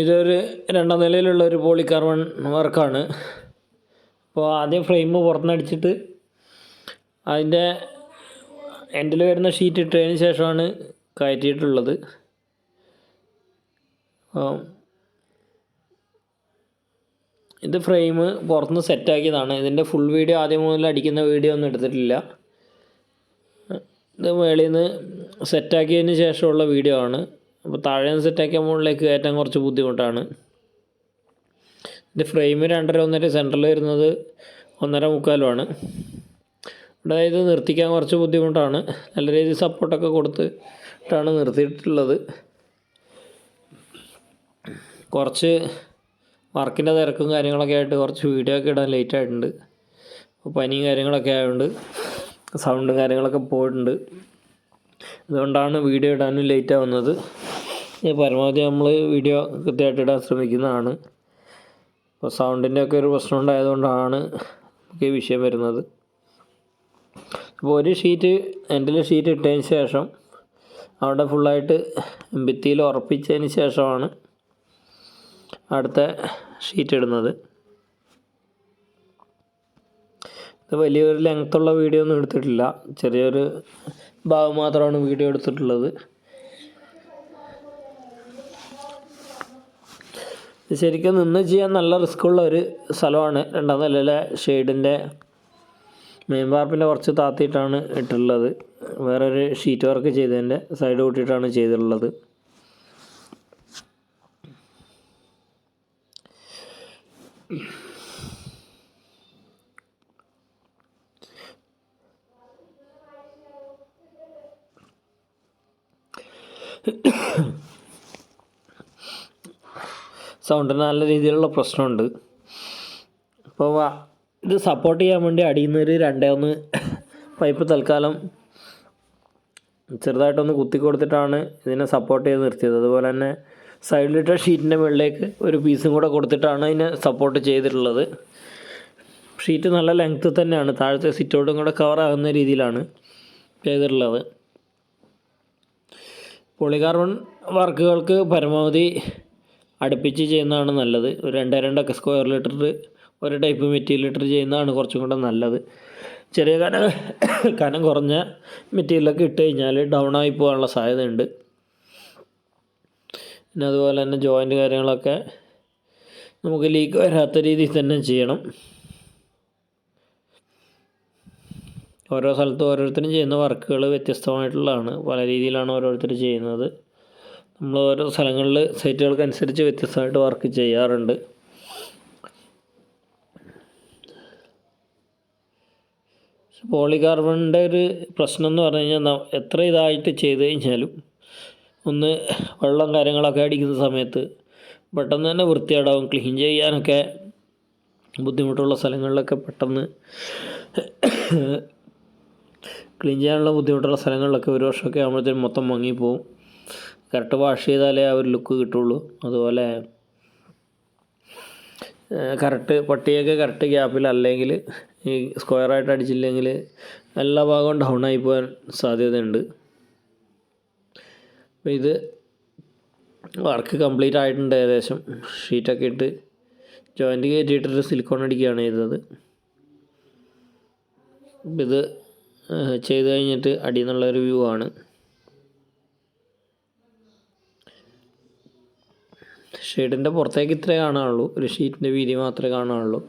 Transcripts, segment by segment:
ഇതൊരു രണ്ടാം നിലയിലുള്ള ഒരു പോളി കാർബൺ വർക്കാണ്. അപ്പോൾ ആദ്യം ഫ്രെയിം പുറത്തുനിന്നടിച്ചിട്ട് അതിന്റെ എൻഡിൽ വരുന്ന ഷീറ്റ് ഇട്ടതിന് ശേഷമാണ് കയറ്റിയിട്ടുള്ളത്. ഇത് ഫ്രെയിം പുറത്തുനിന്ന് സെറ്റാക്കിയതാണ് ഇതിന്റെ ഫുൾ വീഡിയോ ആദ്യം മുതൽ അടിക്കുന്ന വീഡിയോ ഒന്നും എടുത്തിട്ടില്ല. ഇത് മേളിൽ നിന്ന് സെറ്റാക്കിയതിന് ശേഷമുള്ള വീഡിയോ ആണ്. അപ്പോൾ താഴെ നിന്ന് സെറ്റാക്കിയ മുകളിലേക്ക് കയറ്റാൻ കുറച്ച് ബുദ്ധിമുട്ടാണ്. ഇത് ഫ്രെയിം രണ്ടര ഒന്നര സെന്ററിൽ വരുന്നത് ഒന്നര മുക്കാലുമാണ്. അതായത് നിർത്തിക്കാൻ കുറച്ച് ബുദ്ധിമുട്ടാണ്. നല്ല രീതിയിൽ സപ്പോർട്ടൊക്കെ കൊടുത്തിട്ടാണ് നിർത്തിയിട്ടുള്ളത്. കുറച്ച് വർക്കിന്റെ തിരക്കും കാര്യങ്ങളൊക്കെ ആയിട്ട് കുറച്ച് വീഡിയോ ഒക്കെ ഇടാൻ ലേറ്റ് ആയിട്ടുണ്ട്. അപ്പോൾ പനിയും കാര്യങ്ങളൊക്കെ ആയതുകൊണ്ട് സൗണ്ടും കാര്യങ്ങളൊക്കെ പോയിട്ടുണ്ട്. അതുകൊണ്ടാണ് വീഡിയോ ഇടാനും ലേറ്റ് ആവുന്നത്. പരമാവധി നമ്മൾ വീഡിയോ കൃത്യമായിട്ട് ഇടാൻ ശ്രമിക്കുന്നതാണ്. അപ്പോൾ സൗണ്ടിന്റെ ഒക്കെ ഒരു പ്രശ്നം ഉണ്ടായതുകൊണ്ടാണ് നമുക്ക് ഈ വിഷയം വരുന്നത്. അപ്പോൾ ഒരു ഷീറ്റ് എന്റെ ഷീറ്റ് ഇട്ടതിന് ശേഷം അവിടെ ഫുള്ളായിട്ട് ഭിത്തിയിൽ ഉറപ്പിച്ചതിന് ശേഷമാണ് അടുത്ത ഷീറ്റ് ഇടുന്നത്. ഇത് വലിയൊരു ലെങ്ത്തുള്ള വീഡിയോ ഒന്നും എടുത്തിട്ടില്ല. ചെറിയൊരു ഭാഗം മാത്രമാണ് വീഡിയോ എടുത്തിട്ടുള്ളത്. ശരിക്കും നിന്ന് ചെയ്യാൻ നല്ല റിസ്ക്കുള്ള ഒരു സ്ഥലമാണ്. രണ്ടാം നിലയിലെ ഷെയ്ഡിന്റെ മെയിൻ വാർപ്പിന്റെ കുറച്ച് താത്തിയിട്ടാണ് ഇട്ടിട്ടുള്ളത്. വേറൊരു ഷീറ്റ് വർക്ക് ചെയ്തതിന്റെ സൈഡ് കൂട്ടിയിട്ടാണ് ചെയ്തിട്ടുള്ളത്. സൗണ്ടിന് നല്ല രീതിയിലുള്ള പ്രശ്നമുണ്ട്. അപ്പോൾ ഇത് സപ്പോർട്ട് ചെയ്യാൻ വേണ്ടി അടിയിൽ നിന്ന് രണ്ടേ ഒന്ന് പൈപ്പ് തൽക്കാലം ചെറുതായിട്ടൊന്ന് കുത്തി കൊടുത്തിട്ടാണ് ഇതിനെ സപ്പോർട്ട് ചെയ്ത് നിർത്തിയത്. അതുപോലെ തന്നെ സൈഡിലിട്ട ഷീറ്റിന്റെ മുകളിലേക്ക് ഒരു പീസും കൂടെ കൊടുത്തിട്ടാണ് ഇതിനെ സപ്പോർട്ട് ചെയ്തിട്ടുള്ളത്. ഷീറ്റ് നല്ല ലെങ്ത്ത് തന്നെയാണ്. താഴത്തെ സിറ്റൗട്ടും കൂടെ കവർ ആകുന്ന രീതിയിലാണ് ചെയ്തിട്ടുള്ളത്. പോളികാർബൺ വർക്കുകൾക്ക് പരമാവധി അടുപ്പിച്ച് ചെയ്യുന്നതാണ് നല്ലത്. ഒരു രണ്ടേ രണ്ടൊക്കെ സ്ക്വയർ ലിറ്റർ ഒരു ടൈപ്പ് മെറ്റീരിയൽ ലിറ്റർ ചെയ്യുന്നതാണ് കുറച്ചും കൂടെ നല്ലത്. ചെറിയ കനം കനം കുറഞ്ഞ മെറ്റീരിയലൊക്കെ ഇട്ട് കഴിഞ്ഞാൽ ഡൗൺ ആയി പോകാനുള്ള സാധ്യതയുണ്ട്. പിന്നെ അതുപോലെ തന്നെ ജോയിന്റ് കാര്യങ്ങളൊക്കെ നമുക്ക് ലീക്ക് വരാത്ത രീതിയിൽ തന്നെ ചെയ്യണം. ഓരോ സ്ഥലത്തും ഓരോരുത്തരും ചെയ്യുന്ന വർക്കുകൾ വ്യത്യസ്തമായിട്ടുള്ളതാണ്. പല രീതിയിലാണ് ഓരോരുത്തർ ചെയ്യുന്നത്. നമ്മൾ ഓരോ സ്ഥലങ്ങളിൽ സൈറ്റുകൾക്കനുസരിച്ച് വ്യത്യസ്തമായിട്ട് വർക്ക് ചെയ്യാറുണ്ട്. പോളികാർബണിന്റെ ഒരു പ്രശ്നം എന്ന് പറഞ്ഞു കഴിഞ്ഞാൽ എത്ര ഇതായിട്ട് ചെയ്ത് കഴിഞ്ഞാലും ഒന്ന് വെള്ളം കാര്യങ്ങളൊക്കെ അടിക്കുന്ന സമയത്ത് പെട്ടെന്ന് തന്നെ വൃത്തിയാടാവും ക്ലീൻ ചെയ്യാനൊക്കെ ബുദ്ധിമുട്ടുള്ള സ്ഥലങ്ങളിലൊക്കെ പെട്ടെന്ന് ക്ലീൻ ചെയ്യാനുള്ള ബുദ്ധിമുട്ടുള്ള സ്ഥലങ്ങളിലൊക്കെ ഒരു വർഷമൊക്കെ ആകുമ്പോഴത്തേനും മൊത്തം മങ്ങിപ്പോവും. കറക്റ്റ് വാഷ് ചെയ്താലേ ആ ഒരു ലുക്ക് കിട്ടുള്ളൂ. അതുപോലെ കറക്റ്റ് പട്ടിയൊക്കെ കറക്റ്റ് ഗ്യാപ്പിൽ അല്ലെങ്കിൽ ഈ സ്ക്വയറായിട്ട് അടിച്ചില്ലെങ്കിൽ എല്ലാ ഭാഗവും ഡൗൺ ആയി പോകാൻ സാധ്യതയുണ്ട്. അപ്പോൾ ഇത് വർക്ക് കംപ്ലീറ്റ് ആയിട്ടുണ്ട് ഏകദേശം. ഷീറ്റൊക്കെ ഇട്ട് ജോയിന്റ് കയറ്റിയിട്ടൊരു സിലിക്കോൺ അടിക്കുകയാണ് ചെയ്തത്. ഇത് ചെയ്ത് കഴിഞ്ഞിട്ട് അടിയെന്നുള്ളൊരു വ്യൂ ആണ്. ഷെയ്ഡിന്റെ പുറത്തേക്ക് ഇത്രേ കാണാനുള്ളൂ. ഒരു ഷീറ്റിന്റെ വീതി മാത്രമേ കാണാനുള്ളൂ.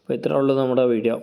അപ്പോൾ ഇത്രേ ഉള്ളൂ നമ്മുടെ വീഡിയോ.